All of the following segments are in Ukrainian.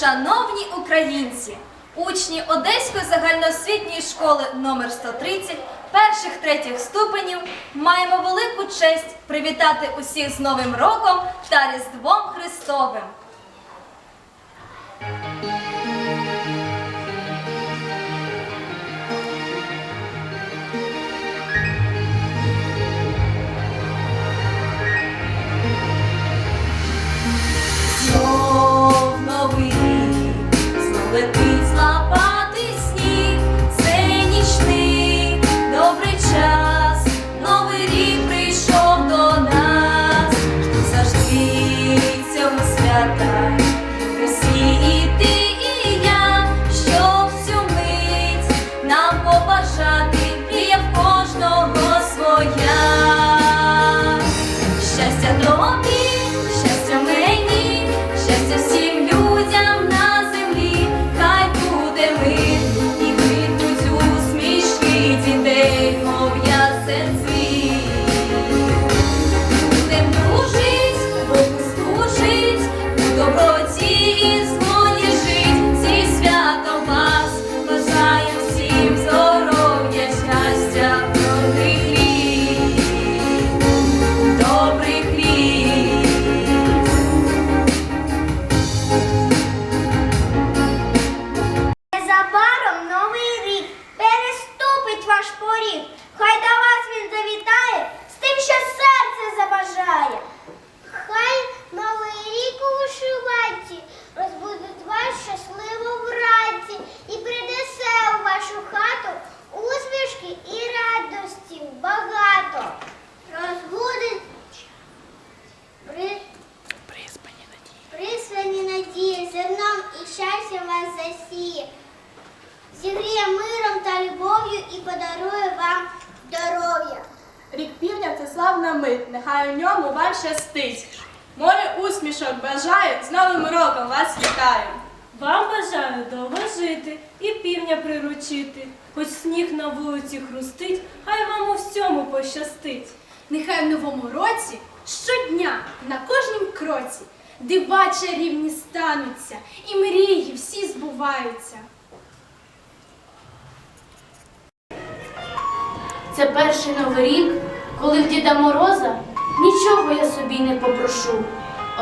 Шановні українці, учні Одеської загальноосвітньої школи номер 130 перших третіх ступенів маємо велику честь привітати усіх з Новим роком та Різдвом Христовим. Щастя вас засіє. Зігріє миром та любов'ю і подарує вам здоров'я. Рік півдня це славна мить, нехай у ньому вам щастить. Море усмішок бажаю, з Новим роком вас вітаю. Вам бажаю довго жити і півня приручити. Хоч сніг на вулиці хрустить, хай вам у всьому пощастить. Нехай в новому році щодня на кожнім кроці дива чарівні стануться, і мрії всі збуваються. Це перший новий рік, коли в Діда Мороза нічого я собі не попрошу.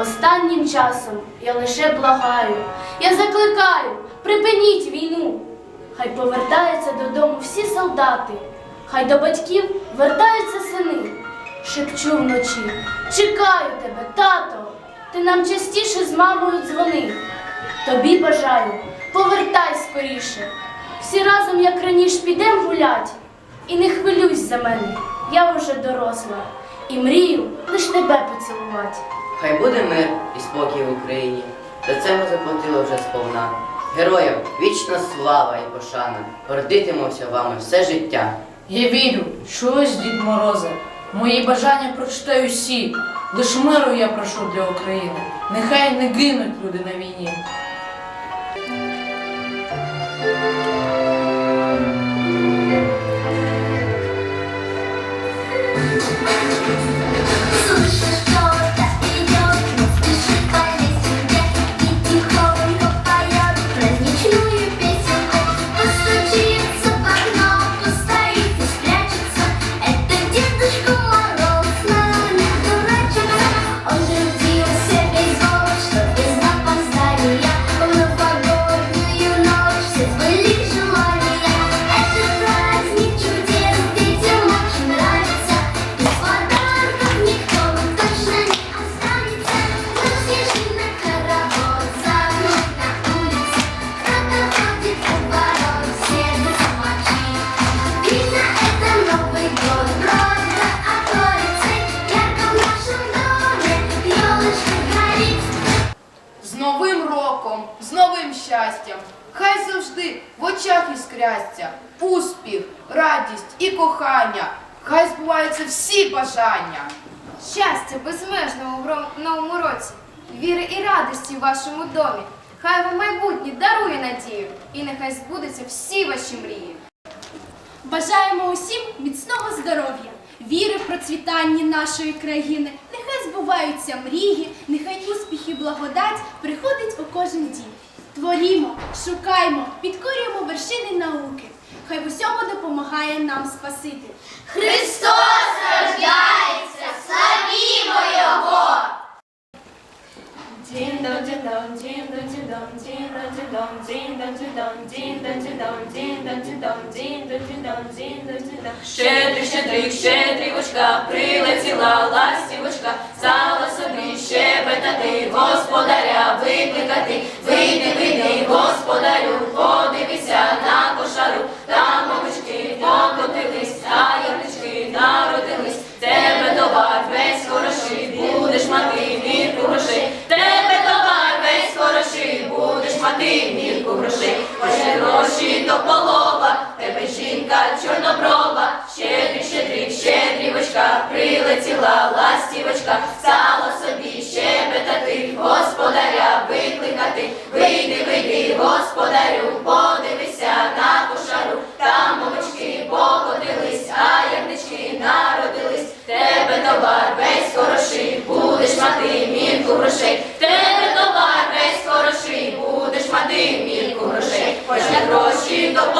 Останнім часом я лише благаю, я закликаю, припиніть війну. Хай повертаються додому всі солдати, хай до батьків вертаються сини. Шепчу вночі, чекаю тебе, тато, ти нам частіше з мамою дзвони. Тобі бажаю, повертай скоріше. Всі разом, як раніше, підем гулять. І не хвилюйся за мене, я вже доросла. І мрію лиш тебе поцілувати. Хай буде мир і спокій в Україні. За це ми заплатили вже сповна. Героям вічна слава і пошана. Гордитимуся вами все життя. Я вірю, що ось Дід Морозе. Мої бажання прочитаю всі. Лиш миру я прошу для України. Нехай не гинуть люди на війні. Роком, з новим щастям. Хай завжди в очах іскряться успіх, радість і кохання. Хай збуваються всі бажання. Щастя безмежного в новому році, віри і радості в вашому домі. Хай вам майбутнє дарує надію, і нехай збудуться всі ваші мрії. Бажаємо усім міцного здоров'я, віри в процвітанні нашої країни. Нехай збуваються мрії, нехай успіх і благодать у кожен дім. Творімо, шукаймо, підкорюємо вершини науки. Хай в усьому допомагає нам Спаситель. Христос рождається, славімо Його! Дін-дон, дін-дон, дін-дон, дін-дон, дін-дон, довголова, тебе жінка чорноброва, щедрі, щедрі, щедрівочка, прилетіла ластівочка. watching the